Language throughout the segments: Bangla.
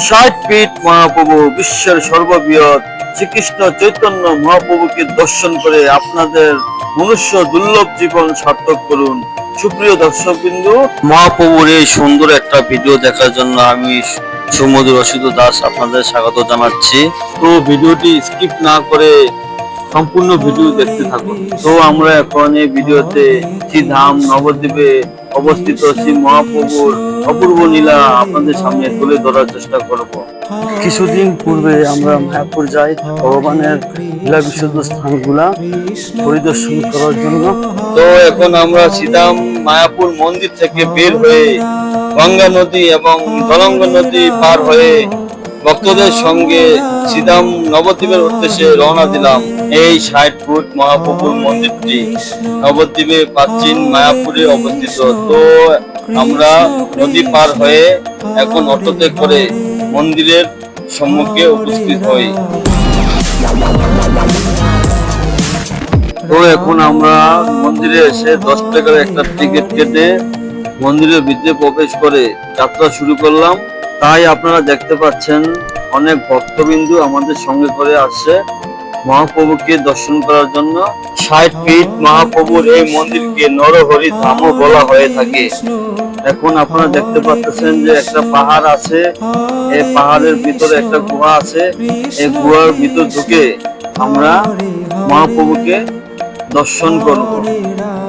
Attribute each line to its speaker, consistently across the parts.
Speaker 1: ষাট ফিট মহাপ্রভু, বিশ্বের সর্ববৃহৎ শ্রীকৃষ্ণ চৈতন্য মহাপ্রভুকে দর্শন করে আপনাদের মনুষ্য দুর্লভ জীবন সার্থক করুন। সুপ্রিয় দর্শক বিন্দু মহাপ্রভুর এই সুন্দর একটা ভিডিও দেখার জন্য আমি সুমধুর অসিত দাস আপনাদের স্বাগত জানাচ্ছি। তো ভিডিওটি স্কিপ না করে সম্পূর্ণ ভিডিও দেখতে থাকুন। তো আমরা এখন এই ভিডিওতে শ্রী ধাম নবদ্বীপে অবস্থিত শ্রী মহাপ্রভুর অপূর্ব লীলা আপনাদের সামনে তুলে ধরার চেষ্টা করব। কিছুদিন পূর্বে আমরা মায়াপুর যাই, ভগবানের লীলা বিশুদ্ধ স্থানগুলা পরিদর্শন করার জন্য। তো এখন আমরা শ্রীধাম মায়াপুর মন্দির থেকে বের হয়ে গঙ্গা নদী এবং দলঙ্গ নদী পার হয়ে ভক্তদের সঙ্গে শ্রীধাম নবদ্বীপের উদ্দেশ্যে রওনা দিলাম। এই ষাট ফুট মহাপ্রভুর মন্দিরটি নবদ্বীপে প্রাচীন মায়াপুরে অবস্থিত। তো আমরা নদী পার হয়ে এখন অটোতে করে মন্দিরের সম্মুখে উপস্থিত হই। তো এখন আমরা মন্দিরে এসে দশ টাকার একটা টিকিট কেটে মন্দিরের ভিতরে প্রবেশ করে যাত্রা শুরু করলাম। তাই আপনারা দেখতে পাচ্ছেন অনেক ভক্তবিন্দু আমাদের সঙ্গে করে আসছে। মহাপ্রভুকে দর্শন করার জন্য ষাট ফিট মহাপ্রভুর এই মন্দিরকে নরহরি ধামও বলা হয়ে থাকে। এখন আপনারা দেখতে পাচ্ছেন যে একটা পাহাড় আছে এই পাহাড়ের ভিতরে একটা গুহা আছে এই গুহার ভিতর ঢুকে আমরা মহাপ্রভুকে দর্শন করব।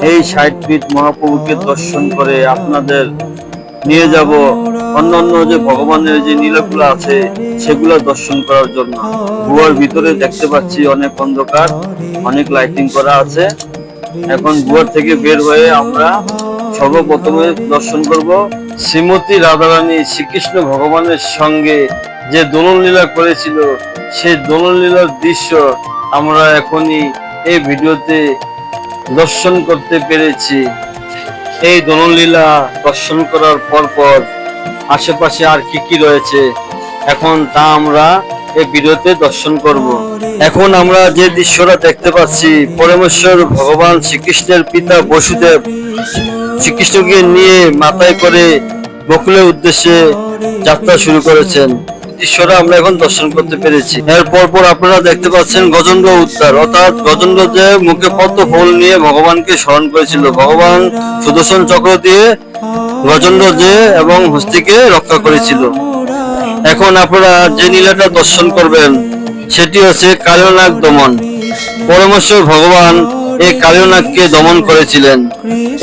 Speaker 1: এই ষাট ফিট মহাপ্রভুকে দর্শন করে আপনাদের নিয়ে যাব। অন্যান্য যে ভগবানের যে নীলাগুলো আছে, সেগুলো দর্শন করার জন্য। গুহার ভিতরে দেখতে পাচ্ছি অনেক অন্ধকার, অনেক লাইটিং করা আছে। এখন গুহার থেকে বের হয়ে আমরা সর্বপ্রথমে দর্শন করব শ্রীমতী রাধারানী শ্রীকৃষ্ণ ভগবানের সঙ্গে যে দোলন লীলা করেছিল সেই দোলন লীলার দৃশ্য আমরা এখনই এই ভিডিওতে দর্শন করতে পেরেছি। এই দোলনলীলা দর্শন করার পর পর আশেপাশে আর কি কি রয়েছে? এখন তা আমরা এই ভিডিওতে দর্শন করব। এখন আমরা যে দৃশ্যটা দেখতে পাচ্ছি, পরমেশ্বর ভগবান শ্রীকৃষ্ণের পিতা বসুদেব শ্রীকৃষ্ণকে নিয়ে মাথায় করে বকুলের উদ্দেশ্যে যাত্রা শুরু করেছেন। দৃশ্যটা আমরা এখন দর্শন করতে পেরেছি। এর পর পর আপনারা দেখতে পাচ্ছেন গজেন্দ্র উদ্ধার। অর্থাৎ গজেন্দ্র যে মুখে পদ্ম ফুল নিয়ে ভগবানকে স্মরণ করেছিল। ভগবান সুদর্শন চক্র দিয়ে গজেন্দ্র যে এবং হস্তিকে রক্ষা করেছিল। এখন আপনারা যে নীলাটা দর্শন করবেন, সেটি হচ্ছে কালীনাগ দমন। পরমেশ্বর ভগবান এই কালীনাগকে দমন করেছিলেন।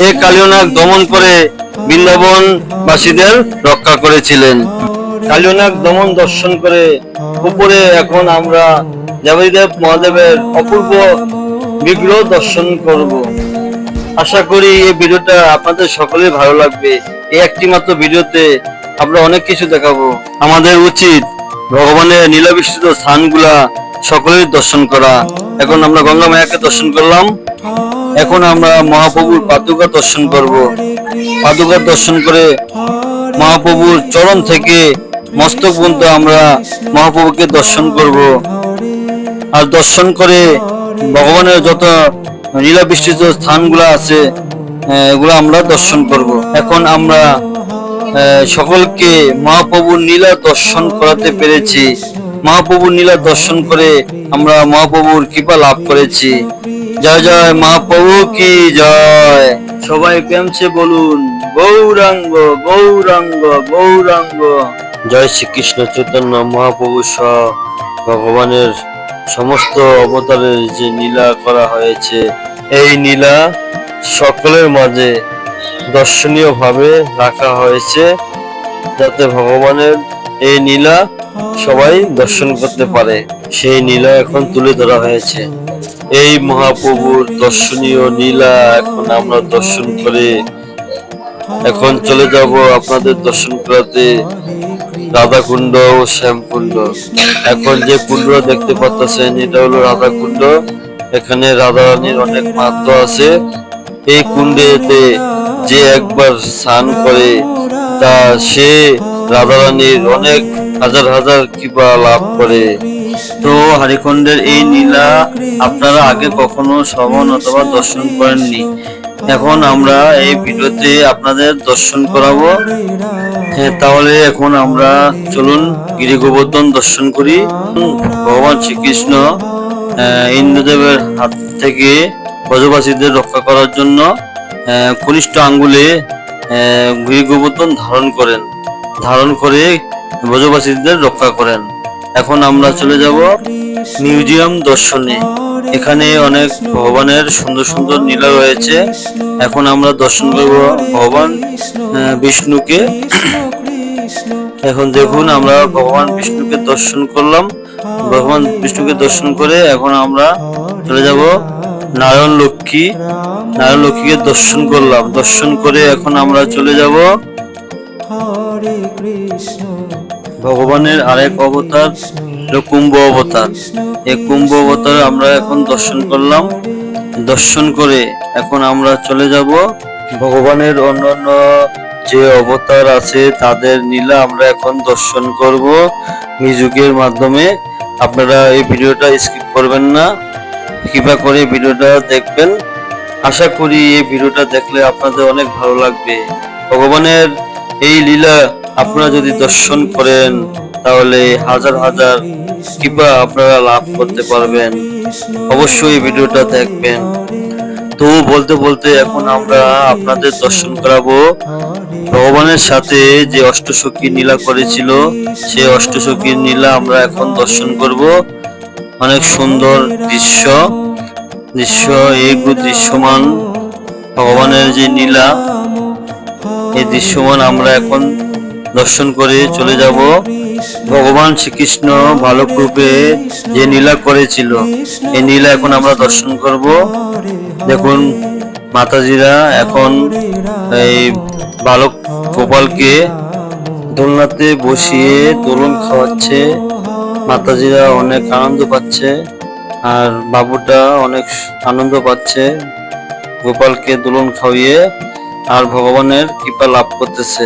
Speaker 1: এই কালীনাগ দমন করে বৃন্দাবনবাসীদের রক্ষা করেছিলেন। কালীনাগ দমন দর্শন করে উপরে এখন আমরা দেবাদিদেব মহাদেবের অপূর্ব বিগ্রহ দর্শন করব। আশা করি এই ভিডিওটা আপনাদের সকলের ভালো লাগবে। এই একটি মাত্র ভিডিওতে আমরা অনেক কিছু দেখাবো। আমাদের উচিত ভগবানের নীলাবিষ্ঠিত স্থানগুলা সকলের দর্শন করা। এখন আমরা গঙ্গা মায়াকে দর্শন করলাম। এখন আমরা মহাপ্রভুর পাদুকা দর্শন করব। পাদুকা দর্শন করে মহাপ্রভুর চরণ থেকে মস্তক পর্যন্ত আমরা মহাপ্রভুকে দর্শন করব। আর দর্শন করে ভগবানের যত লীলা বিস্তৃত স্থানগুলো আছে এগুলো আমরা দর্শন করব। এখন আমরা সকলকে মহাপ্রভুর নীলা দর্শন করাতে পেরেছি। মহাপ্রভুর নীলা দর্শন করে আমরা মহাপ্রভুর কৃপা লাভ করেছি। জয় জয়, মহাপ্রভু কি জয়? সবাই প্রেমছে বলুন, গৌরাঙ্গ গৌরাঙ্গ গৌরাঙ্গ। জয় শ্রীকৃষ্ণ চৈতন্য মহাপ্রভু ভগবানের সমস্ত অবতারের যে নীলা করা হয়েছে, এই নীলা সকলের মাঝে দর্শনীয় ভাবে রাখা হয়েছে যাতে ভগবানের এই নীলা সবাই দর্শন করতে পারে। সেই নীলা এখন তুলে ধরা হয়েছে। এই মহাপ্রভুর দর্শনীয় নীলা এখন আমরা দর্শন করে এখন চলে যাব আপনাদের দর্শন করাতে। রাধাকুণ্ড ও শ্যামকুণ্ড। এখন যে কুণ্ড দেখতে পাচ্ছেন, এটা হলো রাধাকুণ্ড। এখানে রাধা রানীর অনেক মাহাত্ম আছে। এই কুণ্ডেতে যে একবার স্নান করে, তা সে রাধারানীর অনেক হাজার হাজার কৃপা লাভ করে। তো হরিকুণ্ডের এই নীলা আপনারা আগে কখনো শ্রবণ অথবা দর্শন করেননি। এখন আমরা এই ভিডিওতে আপনাদের দর্শন করাবো। হ্যাঁ তাহলে এখন আমরা চলুন গিরি গোবর্ধন দর্শন করি। ভগবান শ্রীকৃষ্ণ ইন্দ্রদেবের হাত থেকে ব্রজবাসীদের রক্ষা করার জন্য কনিষ্ঠ আঙ্গুলে গিরি গোবর্ধন ধারণ করেন। ধারণ করে ব্রজবাসীদের রক্ষা করেন। এখন আমরা চলে যাব মিউজিয়াম দর্শনে। এখানে অনেক ভগবানের সুন্দর সুন্দর নীলা রয়েছে। এখন আমরা দর্শন করব ভগবান বিষ্ণুকে। এখন দেখুন আমরা ভগবান বিষ্ণুকে দর্শন করলাম। ভগবান বিষ্ণুকে দর্শন করে এখন আমরা চলে যাব নারায়ণ লক্ষ্মী। নারায়ণ লক্ষ্মীকে দর্শন করলাম। দর্শন করে এখন আমরা চলে যাব
Speaker 2: হরে কৃষ্ণ।
Speaker 1: ভগবানের আরেক অবতার কুম্ভ অবতার। এই কুম্ভ অবতার আমরা এখন দর্শন করলাম। দর্শন করে এখন আমরা চলে যাব। ভগবানের অন্যান্য যে অবতার আছে, তাদের নীলা আমরা এখন দর্শন করব মিউজিকের মাধ্যমে। আপনারা এই ভিডিওটা স্কিপ করবেন না। কৃপা করে ভিডিওটা দেখবেন। আশা করি এই ভিডিওটা দেখলে আপনাদের অনেক ভালো লাগবে। ভগবানের এই লীলা আপনারা যদি দর্শন করেন, তাহলে হাজার হাজার কৃপা আপনারা লাভ করতে পারবেন। অবশ্যই ভিডিওটা দেখবেন। তো বলতে বলতে এখন আমরা আপনাদের দর্শন করাবো। ভগবানের সাথে যে অষ্টসখী নীলা করেছিল, সেই অষ্টসখীর নীলা আমরা এখন দর্শন করব। অনেক সুন্দর দৃশ্য। দৃশ্য, এই দৃশ্যমান, ভগবানের যে নীলা, এই দৃশ্যমান আমরা এখন দর্শন করে চলে যাব। ভগবান শ্রীকৃষ্ণ ভালো রূপে যে নীলা করেছিল, এই নীলা এখন আমরা দর্শন করব। দেখুন, মাতাজিরা এখন এই বালক গোপালকে দোলনাতে বসিয়ে দোলন খাওয়াচ্ছে। মাতাজিরা অনেক আনন্দ পাচ্ছে আর বাবুটা অনেক আনন্দ পাচ্ছে। গোপালকে দোলন খাওয়িয়ে আর ভগবানের কৃপা লাভ করতেছে।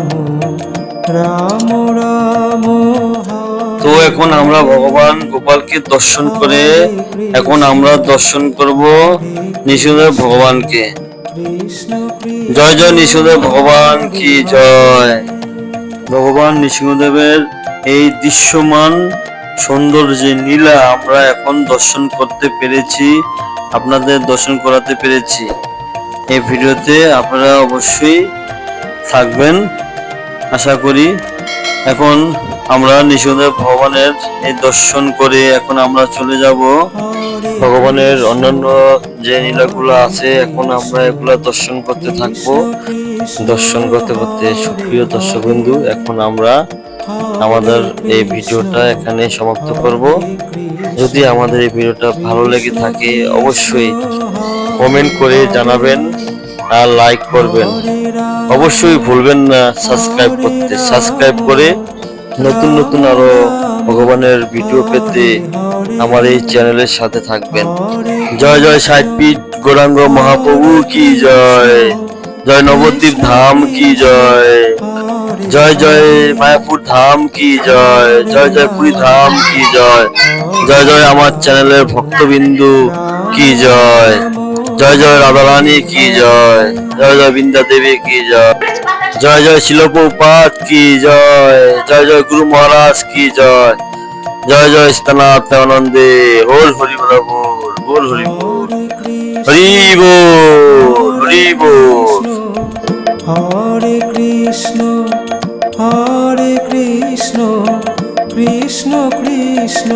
Speaker 1: এখন আমরা ভগবান গোপালকে দর্শন করে এখন আমরা দর্শন করব নিশুদেব ভগবানকে। জয় জয় নিশুদেব ভগবান কি জয়। ভগবান নৃসিংহদেবের এই দৃশ্যমান সুন্দর যে নীলা আমরা এখন দর্শন করতে পেরেছি, আপনাদের দর্শন করাতে পেরেছি। এই ভিডিওতে আপনারা অবশ্যই থাকবেন। আশা করি এখন আমরা নৃসিংহদেব ভগবানের এই দর্শন করে এখন আমরা চলে যাব। ভগবানের অন্যান্য যে নীলাগুলো আছে, এখন আমরা এগুলা দর্শন করতে থাকব। দর্শন করতে করতে সুপ্রিয় দর্শক বিন্দু এখন আমরা আমাদের এই ভিডিওটা এখানে সমাপ্ত করব। যদি আমাদের এই ভিডিওটা ভালো লেগে থাকে, অবশ্যই কমেন্ট করে জানাবেন আর লাইক করবেন। অবশ্যই ভুলবেন না সাবস্ক্রাইব করতে সাবস্ক্রাইব করে নতুন নতুন আরও ভগবানের ভিডিও পেতে আমার এই চ্যানেলের সাথে থাকবেন। জয় জয় ষাটপীঠ গৌরাঙ্গ মহাপ্রভু কি জয়? জয় নবদ্বীপ ধাম কি জয়? জয় জয় মায়াপুর ধাম কি জয়? জয় জয় পুরী ধাম কি জয়? জয় জয় আমার চ্যানেলের ভক্তবিন্দু কি জয়? জয় জয় রাধারানী কি জয়? জয় জয় বৃন্দা দেবী, কি জয়? জয় জয় শিলপ্রপাত, কি জয়? জয় জয় গুরু মহারাজ, কি জয়? জয় জয় স্তনাথ আনন্দে হোল হরি বল হোল হরি হরি বল হরি বল।
Speaker 2: হরে কৃষ্ণ হরে কৃষ্ণ কৃষ্ণ কৃষ্ণ,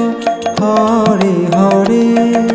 Speaker 2: হরে হরে।